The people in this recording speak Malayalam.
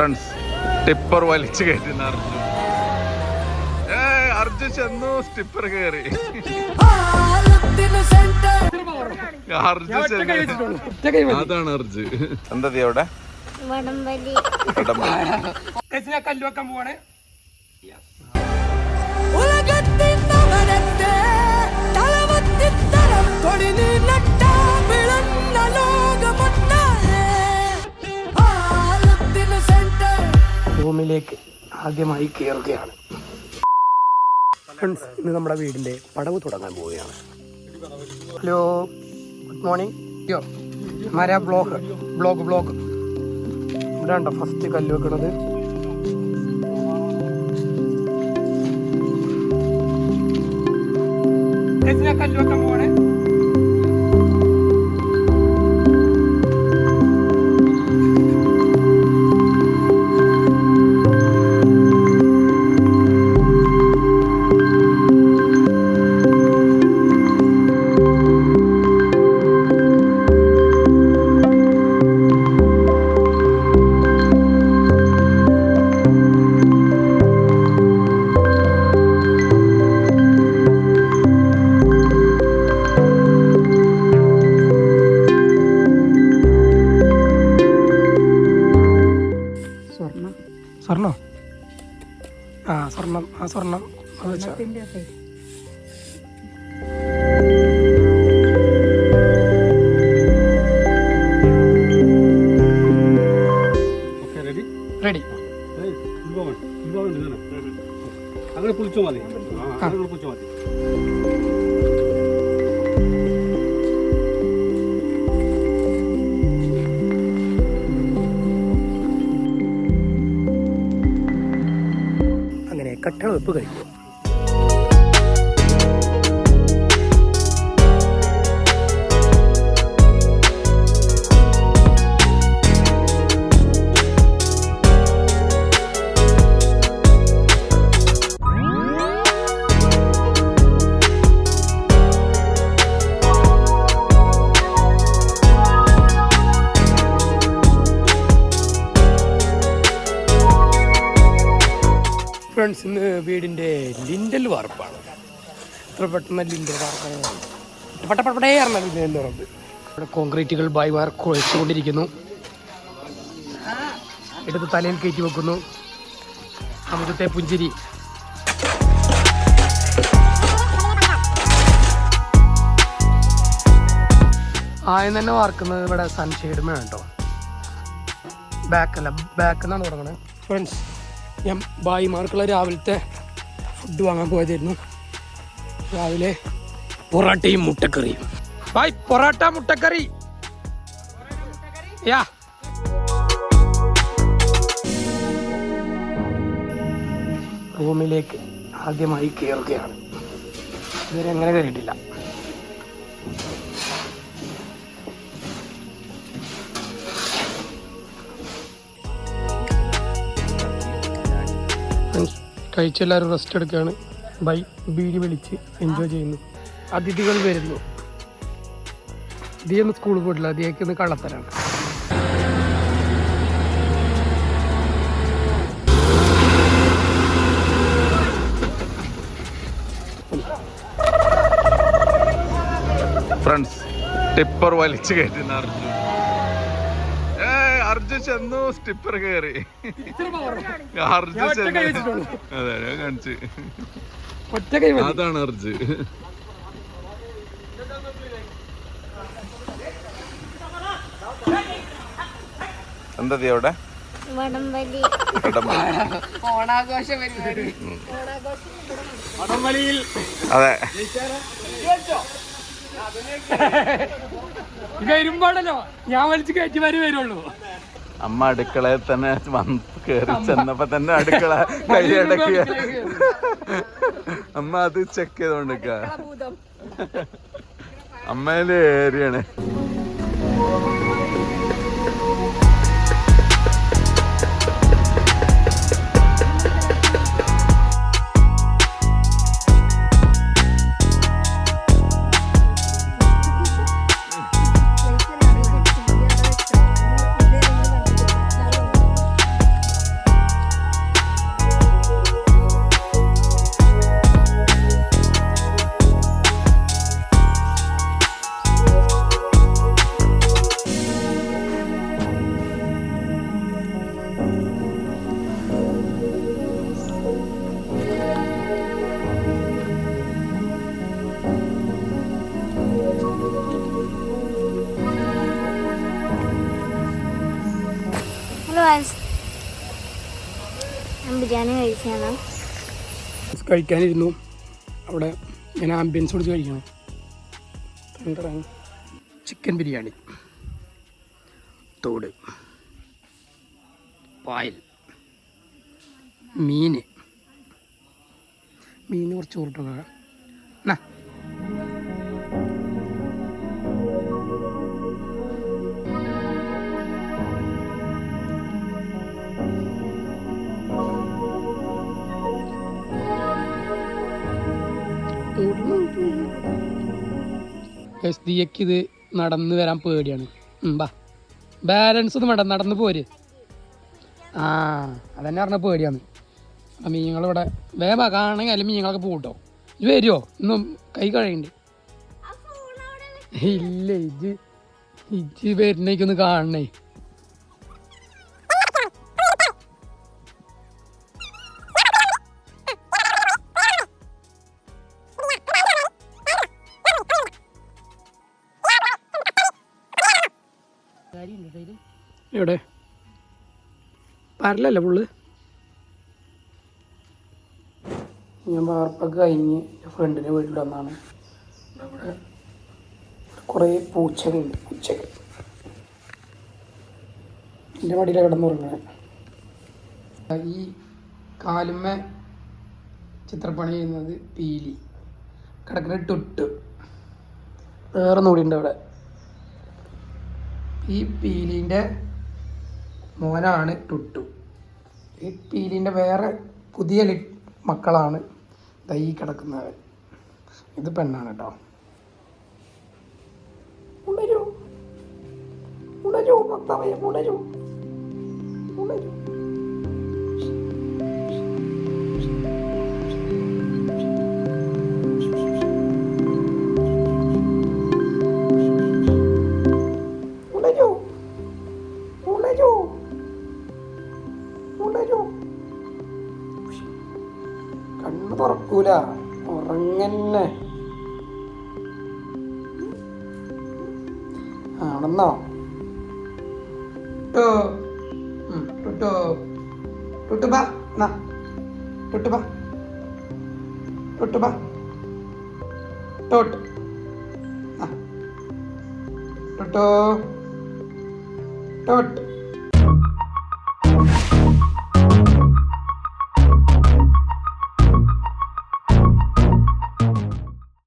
ഫ്രണ്ട്സ് ടിപ്പർ വലിച്ചു കയറ്റുന്ന അർജുൻ? ഏ അർജുൻ ചെന്നു ടിപ്പർ കയറി അർജുൻ അതാണ് അർജു എന്താ അവിടെ? വടംവലി. കല്ല് വെക്കാൻ പോവാണ്. റൂമിലേക്ക് ആദ്യമായി കയറുകയാണ് ഫ്രണ്ട്സ് ഇന്ന് നമ്മുടെ വീടിന്റെ പടവ് തുടങ്ങാൻ പോവുകയാണ്. ഹലോ ഗുഡ് മോർണിംഗ് യോ മര ബ്ലോക്ക് ബ്ലോക്ക് ബ്ലോക്ക് ഇവിടെ ഉണ്ടോ ഫസ്റ്റ് കല്ല് വെക്കണത്. കല്ല് വെക്കാൻ പോവാണ് സ്വർണം സ്വർണം ആ സ്വർണം ആ സ്വർണം അത് റെഡി അങ്ങനെ പുളിച്ചോ മതി. അങ്ങനെ പുളിച്ചോ മതി. അങ്ങനെ കട്ടവെപ്പ് കഴിഞ്ഞു വീടിന്റെ ലിൻഡൽ വാർപ്പാണ്. എത്ര പെട്ടെന്ന് ലിൻഡൽ വാർപ്പാണ് ഇവിടെ കോൺക്രീറ്റുകൾ ബൈ ബൈവാർ കുഴച്ചുകൊണ്ടിരിക്കുന്നു. എടുത്ത് തലയിൽ കയറ്റി വെക്കുന്നു. അമുഖത്തെ പുഞ്ചിരി. ആദ്യം തന്നെ വാർക്കുന്നത് ഇവിടെ സൺഷെയ്ഡ് മേണം കേട്ടോ. ബാക്കല്ല ബാക്ക് എന്നാണ് തുടങ്ങണത് ഫ്രണ്ട്സ് ഞാൻ ബായിമാർക്കുള്ള രാവിലത്തെ ഫുഡ് വാങ്ങാൻ പോയതായിരുന്നു രാവിലെ പൊറോട്ടയും മുട്ടക്കറിയും. ബായ് പൊറോട്ട മുട്ടക്കറി. യാ. റൂമിലേക്ക് ആദ്യമായി കയറുകയാണ് ഇതുവരെ അങ്ങനെ കയറിയിട്ടില്ല കഴിച്ചെല്ലാവരും റെസ്റ്റ് എടുക്കുകയാണ്. ബൈ. ബീഡി വിളിച്ച് എൻജോയ് ചെയ്യുന്നു. അതിഥികൾ വരുന്നു. ഇതിയൊന്നും സ്കൂളിൽ പോയിട്ടില്ല. അതിയൊക്കെ കള്ളത്തരാണ്. ഫ്രണ്ട്സ് ടിപ്പർ വലിച്ചു കയറ്റുന്ന അർജുൻ ഏ അർജുൻ ചെന്നു സ്റ്റിപ്പർ കയറി ചെന്നു. അതെ ഞാൻ കാണിച്ച്. അതാണ് അർജ് എന്താ അവിടെ? അതെ. ഇത് വരുമ്പോഴല്ലോ ഞാൻ വലിച്ചു കയറ്റി വരെ വരുള്ളൂ. അമ്മ അടുക്കളയിൽ തന്നെ വന്ന് കയറി ചെന്നപ്പോ തന്നെ അടുക്കള കൈയടക്കുക അമ്മ അത് ചെക്ക് ചെയ്തോണ്ടിക്ക അമ്മയിൽ ഏരിയാണ്. ബിരിയാണി കഴിക്കാനിരുന്നു. അവിടെ ഞാൻ ആംബിയൻസ് കുടിച്ച് കഴിക്കണം. ചിക്കൻ ബിരിയാണി. തോട്. പായൽ. മീന് മീന് കുറച്ച് കൂട്ടൊക്കെ. എന്നാ ദിയക്ക് ഇത് നടന്നു വരാൻ പേടിയാണ്. ബാ. ബാലൻസ് ഒന്നും വേണ്ട നടന്നു പോര്. ആ അതന്നെ പറഞ്ഞ പേടിയാണ്. അപ്പം മീനുകളിവിടെ വേഗം കാണണമെങ്കിൽ അല്ലെങ്കിൽ മീനുകളൊക്കെ പോകട്ടോ ഇത് വരുമോ ഇന്നും കൈ കഴിയണ്ട് ഇല്ല ഇജ് ഇജ് വരുന്നേക്കൊന്ന് കാണണേ. എവിടെ? പരലല്ലേ പുള്ള്? ഞാൻ വാർപ്പൊക്കെ കഴിഞ്ഞ് എന്റെ ഫ്രണ്ടിന്റെ വീട്ടിൽ വന്നാണ്. ഇവിടെ കുറേ പൂച്ചകളുണ്ട് പൂച്ചകൾ. എന്റെ മടിയിലാണ് കിടന്നുറങ്ങണേ. ഈ കാലുമ്മ ചിത്രപ്പണി ചെയ്യുന്നത് പീലി. കിടക്കുന്ന ടുട്ട്. വേറെ നോടിയുണ്ട് അവിടെ. ഈ പീലിന്റെ മോനാണ് ടുട്ടു. ഈ പീലിന്റെ വേറെ പുതിയ മക്കളാണ് തൈ കിടക്കുന്നവൻ. ഇത് പെണ്ണാണ് കേട്ടോ ഉണരൂ. ഉണരൂ ഉണരൂ ഉണരൂ. ഉണരൂ. ഉറങ്ങന്നെ ആണെന്നോ? ടുട്ടോ ടുട്ടു ബാ. നാ. ടുട്ടു ബാ. ടുട്ടു ടുട്ടോ ടോട്ട്